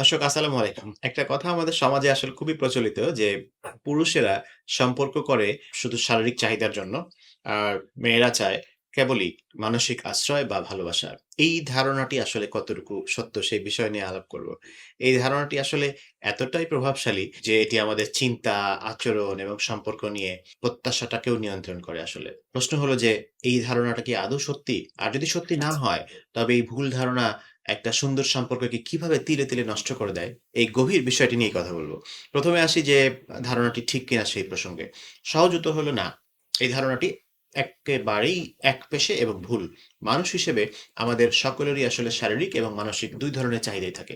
দর্শক আসসালামু আলাইকুম। একটা কথা আমাদের সমাজে আসলে খুবই প্রচলিত যে পুরুষেরা সম্পর্ক করে শুধু শারীরিক চাহিদার জন্য। আর মেয়েরা চায় কেবলই মানসিক আশ্রয় বা ভালোবাসা। এই ধারণাটি আসলে কতটুকু সত্য সেই বিষয় নিয়ে আলাপ করব। এই ধারণাটি আসলে এতটাই প্রভাবশালী যে এটি আমাদের চিন্তা, আচরণ এবং সম্পর্ক নিয়ে প্রত্যাশাটাকেও নিয়ন্ত্রণ করে আসলে। প্রশ্ন হলো যে এই ধারণাটা কি আদৌ সত্যি? আর যদি সত্যি না হয় তবে এই ভুল ধারণা একটা সুন্দর সম্পর্ককে কীভাবে তিলে, তিলে নষ্ট করে দেয়, এই গভীর বিষয়টি নিয়ে কথা বলব প্রথমে আসি যে ধারণাটি ঠিক কিনা সেই প্রসঙ্গে। সহজ উত্তর হলো না। এই ধারণাটি একেবারেই এক পেশে এবং ভুল। মানুষ হিসেবে আমাদের সকলেরই আসলে শারীরিক এবং মানসিক দুই ধরনের চাহিদাই থাকে।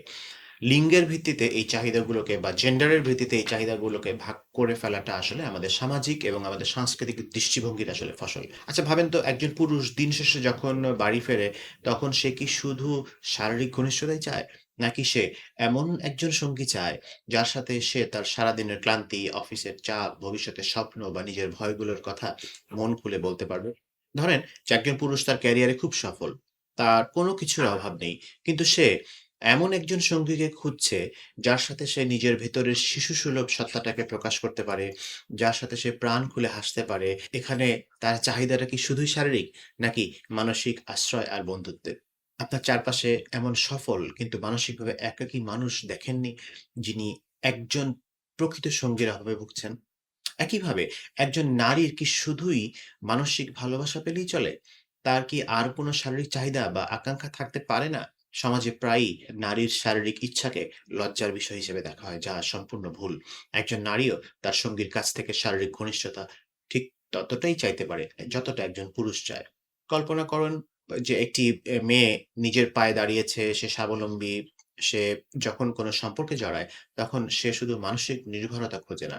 লিঙ্গের ভিত্তিতে এই চাহিদাগুলোকে বা জেন্ডারের ভিত্তিতে এই চাহিদাগুলোকে ভাগ করে ফেলাটা আসলে আমাদের সামাজিক এবং আমাদের সাংস্কৃতিক দৃষ্টিভঙ্গির আসলে ফসল। আচ্ছা ভাবেন তো একজন পুরুষ দিন শেষে যখন বাড়ি ফেরে তখন সে কি শুধু শারীরিক ঘনিষ্ঠতাই চায়? নাকি সে এমন একজন সঙ্গী চায় যার সাথে সে তার সারাদিনের ক্লান্তি, অফিসের চাপ, ভবিষ্যতের স্বপ্ন বা নিজের ভয়গুলোর কথা মন খুলে বলতে পারবে? ধরেন যে একজন পুরুষ তার ক্যারিয়ারে খুব সফল। তার কোনো কিছুর অভাব নেই। কিন্তু সে এমন একজন সঙ্গীকে খুঁজছে, যার সাথে সে নিজের ভেতরের শিশুসুলভ সত্তাটাকে প্রকাশ করতে পারে, যার সাথে সে প্রাণ খুলে হাসতে পারে। এখানে তার চাহিদাটা কি শুধুই শারীরিক? নাকি মানসিক আশ্রয় আর বন্ধুত্বের? আপনার চারপাশে এমন সফল কিন্তু মানসিকভাবে একাকী মানুষ দেখেননি, যিনি একজন প্রকৃত সঙ্গীর অভাবে ভুগছেন? একইভাবে একজন নারীর কি শুধুই মানসিক ভালোবাসা পেলেই চলে? তার কি আর কোনো শারীরিক চাহিদা বা আকাঙ্ক্ষা থাকতে পারে না? সমাজে প্রায়ই নারীর শারীরিক ইচ্ছাকে লজ্জার বিষয় হিসেবে দেখা হয়, যা সম্পূর্ণ ভুল। একজন নারীও তার সঙ্গীর কাছ থেকে শারীরিক ঘনিষ্ঠতা ঠিক ততটাই চাইতে পারে, যতটা একজন পুরুষ চায়। কল্পনা করুন যে একটি মেয়ে নিজের পায়ে দাঁড়িয়েছে, সে স্বাবলম্বী। সে যখন কোনো সম্পর্কে জড়ায়, তখন সে শুধু মানসিক নির্ভরতা খোঁজে না।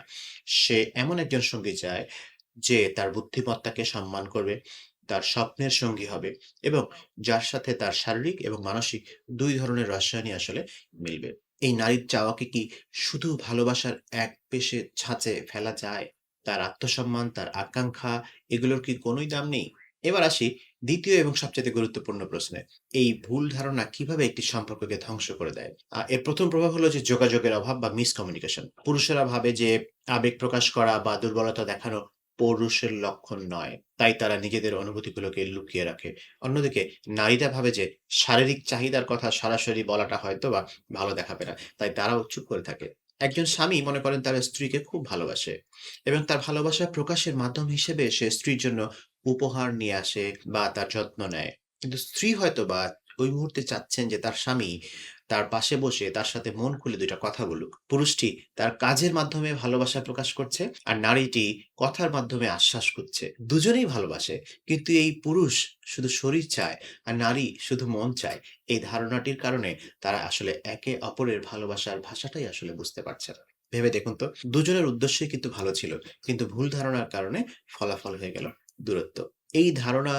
সে এমন একজন সঙ্গী চায়, যে তার বুদ্ধিমত্তাকে সম্মান করবে, তার স্বপ্নের সঙ্গী হবে এবং যার সাথে তার শারীরিক এবং মানসিক দুই ধরনের রসায়নই আসলে মিলবে। এই নারীর চাওয়াকে কি শুধু ভালোবাসার একপেশে ছাঁচে ফেলা যায়? তার আত্মসম্মান, তার আকাঙ্ক্ষা এগুলোর কি কোনোই দাম নেই? এবার আসি দ্বিতীয় এবং সবচেয়ে গুরুত্বপূর্ণ প্রশ্নে। এই ভুল ধারণা কীভাবে একটি সম্পর্ককে ধ্বংস করে দেয়? আ এর প্রথম প্রভাব হলো যে যোগাযোগের অভাব বা মিসকমিউনিকেশন। পুরুষেরা ভাবে যে আবেগ প্রকাশ করা বা দুর্বলতা দেখানো পৌরুষের লক্ষণ নয়। তাই তারা নিজেদের অনুভূতিগুলোকে লুকিয়ে রাখে। অন্যদিকে, নারীরা ভাবে যে শারীরিক চাহিদার কথা সরাসরি বলাটা হয়তো বা ভালো দেখাবে না। তাই তারাও চুপ করে থাকে। একজন স্বামী মনে করেন তার স্ত্রীকে খুব ভালোবাসে এবং তার ভালোবাসা প্রকাশের মাধ্যম হিসেবে সে স্ত্রীর জন্য উপহার নিয়ে আসে বা তার যত্ন নেয়। কিন্তু স্ত্রী হয়তো বা ওই মুহূর্তে চাচ্ছেন যে তার স্বামী তার পাশে বসে তার সাথে মন খুলে ২ টা কথা বলুক। পুরুষটি তার কাজের মাধ্যমে ভালোবাসা প্রকাশ করছে আর নারীটি কথার মাধ্যমে আশ্বাস করছে দুজনেই ভালোবাসে। কিন্তু এই পুরুষ শুধু শরীর চায় আর নারী শুধু মন চায়। এই ধারণাটির কারণে তারা আসলে একে অপরের ভালোবাসার ভাষাটাই আসলে বুঝতে পারছে না। ভেবে দেখুন তো, দুজনের উদ্দেশ্যই কিন্তু ভালো ছিল। কিন্তু ভুল ধারণার কারণে ফলাফল হয়ে গেল দূরত্ব। এই ধারণা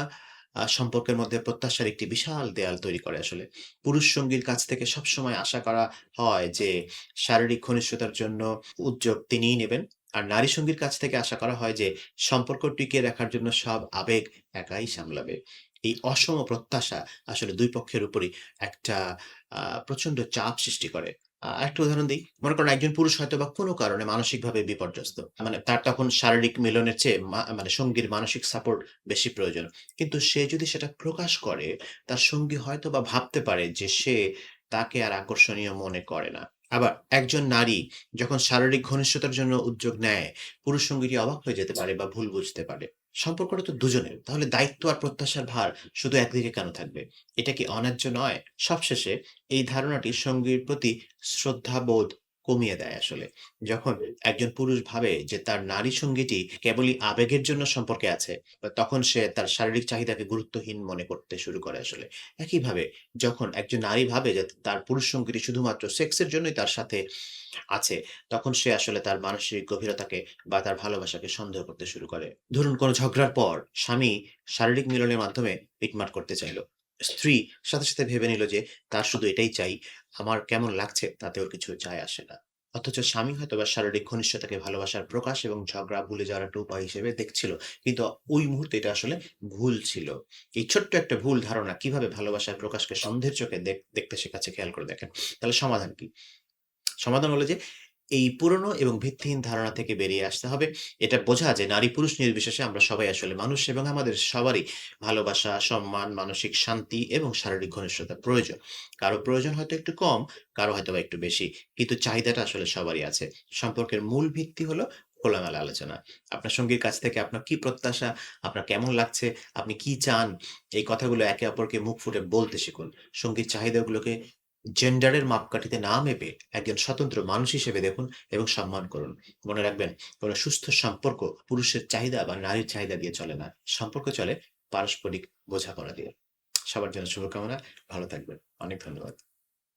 সম্পর্কের মধ্যে প্রত্যাশার একটি বিশাল দেয়াল তৈরি করে আসলে। পুরুষ সঙ্গীর কাছ থেকে সবসময় আশা করা হয় যে, শারীরিক ঘনিষ্ঠতার জন্য উদ্যোগ তিনিই নেবেন। আর নারী সঙ্গীর কাছ থেকে আশা করা হয় যে, সম্পর্ক টিকিয়ে রাখার জন্য সব আবেগ একাই সামলাবে। এই অসম প্রত্যাশা আসলে দুই পক্ষের উপরই একটা প্রচণ্ড চাপ সৃষ্টি করে। আরেকটা উদাহরণ দেই। মনে করেন একজন পুরুষ হয়তোবা কোনো কারণে মানসিকভাবে বিপর্যস্ত। মানে তার তখন শারীরিক মিলনের চেয়ে মানে সঙ্গীর মানসিক সাপোর্ট বেশি প্রয়োজন। কিন্তু সে যদি সেটা প্রকাশ করে, তার সঙ্গী হয়তো বা ভাবতে পারে যে সে তাকে আর আকর্ষণীয় মনে করে না। আবার একজন নারী যখন শারীরিক ঘনিষ্ঠতার জন্য উদ্যোগ নেয়, পুরুষ সঙ্গীটি অবাক হয়ে যেতে পারে বা ভুল বুঝতে পারে। সম্পর্কটা তো দুজনের। তাহলে দায়িত্ব আর প্রত্যাশার ভার শুধু একদিকে কেন থাকবে? এটা কি অন্যায্য নয়? সবশেষে এই ধারণাটি সঙ্গীর প্রতি শ্রদ্ধাবোধ কমিয়ে দেয় আসলে। যখন একজন পুরুষ ভাবে যে তার নারী সঙ্গীটি কেবলই আবেগের জন্য সম্পর্কে আছে, তখন সে তার শারীরিক চাহিদাকে গুরুত্বহীন মনে করতে শুরু করে আসলে। একইভাবে যখন একজন নারী ভাবে যে তার পুরুষ সঙ্গীটি শুধুমাত্র সেক্সের জন্যই তার সাথে আছে, তখন সে আসলে তার মানসিক গভীরতাকে বা তার ভালোবাসাকে সন্দেহ করতে শুরু করে। ধরুন কোনো ঝগড়ার পর স্বামী শারীরিক মিলনের মাধ্যমে মিটমাট করতে চাইল। স্ত্রী সাথে, সাথে ভেবে নিল যে তার শুধু এটাই চাই। আমার কেমন লাগছে তাতে ওর কিছু যায় আসে না। অথচ স্বামী হয়তোবা শারীরিক ঘনিষ্ঠতাকে ভালোবাসার প্রকাশ এবং ঝগড়া ভুলে যাওয়ার একটা উপায় হিসেবে দেখছিল। কিন্তু ওই মুহূর্তে এটা আসলে ভুল ছিল। এই ছোট্ট একটা ভুল ধারণা কীভাবে ভালোবাসার প্রকাশকে সন্দেহের চোখে দেখ দেখতে শেখাচ্ছে খেয়াল করে দেখেন। তাহলে সমাধান কি? সমাধান হলো যে এই পুরনো এবং ভিত্তিহীন ধারণা থেকে বেরিয়ে আসতে হবে। এটা বোঝা যে নারী-পুরুষ নির্বিশেষে আমরা সবাই আসলে মানুষ এবং আমাদের সবারই ভালোবাসা, সম্মান, মানসিক শান্তি এবং শারীরিক ঘনিষ্ঠতা প্রয়োজন। কারও প্রয়োজন হয়তো একটু কম, কারও হয়তো বা একটু বেশি। কিন্তু চাহিদাটা আসলে সবারই আছে। সম্পর্কের মূল ভিত্তি হলো খোলামেলা আলোচনা। আপনার সঙ্গীর কাছ থেকে আপনার কি প্রত্যাশা, আপনার কেমন লাগছে, আপনি কি চান, এই কথাগুলো একে অপরকে মুখ ফুটে বলতে শিখুন। সঙ্গীর চাহিদাগুলোকে জেন্ডারের মাপকাঠিতে না মেপে একজন স্বতন্ত্র মানুষ হিসেবে দেখুন এবং সম্মান করুন। মনে রাখবেন, কোনো সুস্থ সম্পর্ক পুরুষের চাহিদা বা নারীর চাহিদা দিয়ে চলে না। সম্পর্ক চলে পারস্পরিক বোঝাপড়া দিয়ে। সবার জন্য শুভকামনা। ভালো থাকবেন। অনেক ধন্যবাদ।